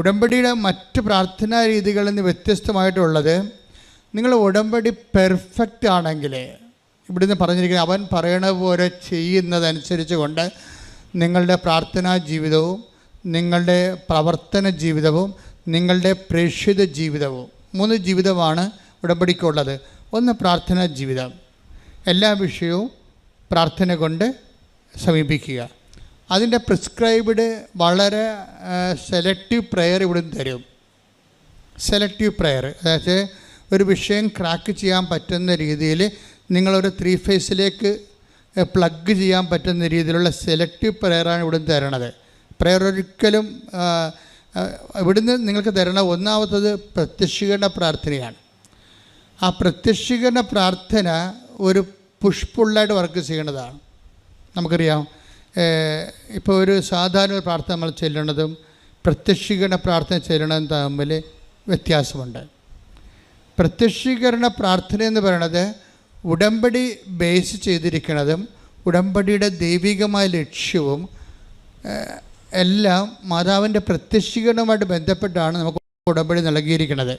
ഉടമ്പടിയുടെ മറ്റ് പ്രാർത്ഥനാ രീതികളിൽ നിന്ന് വ്യത്യസ്തമായിട്ടുള്ളത് നിങ്ങൾ ഉടമ്പടി പെർഫെക്റ്റ് ആണെങ്കിൽ ഇവിടുന്ന് പറഞ്ഞിരിക്കുന്നത് അവൻ പറയണ പോലെ ചെയ്യുന്നതനുസരിച്ച് കൊണ്ട് നിങ്ങളുടെ പ്രാർത്ഥനാ ജീവിതവും നിങ്ങളുടെ പ്രവർത്തന ജീവിതവും നിങ്ങളുടെ പ്രേക്ഷിത ജീവിതവും മൂന്ന് ജീവിതമാണ് ഉടമ്പടിക്കുള്ളത്. ഒന്ന് പ്രാർത്ഥനാ ജീവിതം. എല്ലാ വിഷയവും പ്രാർത്ഥന കൊണ്ട് സമീപിക്കുക. അതിന്റെ പ്രിസ്ക്രൈബ്ഡ് വളരെ സെലക്റ്റീവ് പ്രെയർ ഇവിടെ തരും. സെലക്റ്റീവ് പ്രെയർ അതായത് ഒരു വിഷയം ക്രാക്ക് ചെയ്യാൻ പറ്റുന്ന രീതിയിൽ നിങ്ങളൊരു ത്രീ ഫേസിലേക്ക് പ്ലഗ് ചെയ്യാൻ പറ്റുന്ന രീതിയിലുള്ള സെലക്റ്റീവ് പ്രെയറാണ് ഇവിടുന്ന് തരണത്. പ്രെയർ ഒരിക്കലും ഇവിടുന്ന് നിങ്ങൾക്ക് തരണ ഒന്നാമത്തത് പ്രത്യക്ഷീകരണ പ്രാർത്ഥനയാണ്. ആ പ്രത്യക്ഷീകരണ പ്രാർത്ഥന ഒരു പുഷ്പുള്ളായിട്ട് വർക്ക് ചെയ്യേണ്ടതാണ് നമുക്കറിയാം ഇപ്പോൾ ഒരു സാധാരണ ഒരു പ്രാർത്ഥന നമ്മൾ ചെല്ലണതും പ്രത്യക്ഷീകരണ പ്രാർത്ഥന ചെല്ലണതും തമ്മിൽ വ്യത്യാസമുണ്ട്. പ്രത്യക്ഷീകരണ പ്രാർത്ഥന എന്ന് പറയുന്നത് ഉടമ്പടി ബേസ് ചെയ്തിരിക്കുന്നതും ഉടമ്പടിയുടെ ദൈവികമായ ലക്ഷ്യവും എല്ലാം മാതാവിന്റെ പ്രത്യക്ഷീകരണവുമായിട്ട് ബന്ധപ്പെട്ടാണ് നമുക്ക് ഉടമ്പടി നൽകിയിരിക്കുന്നത്.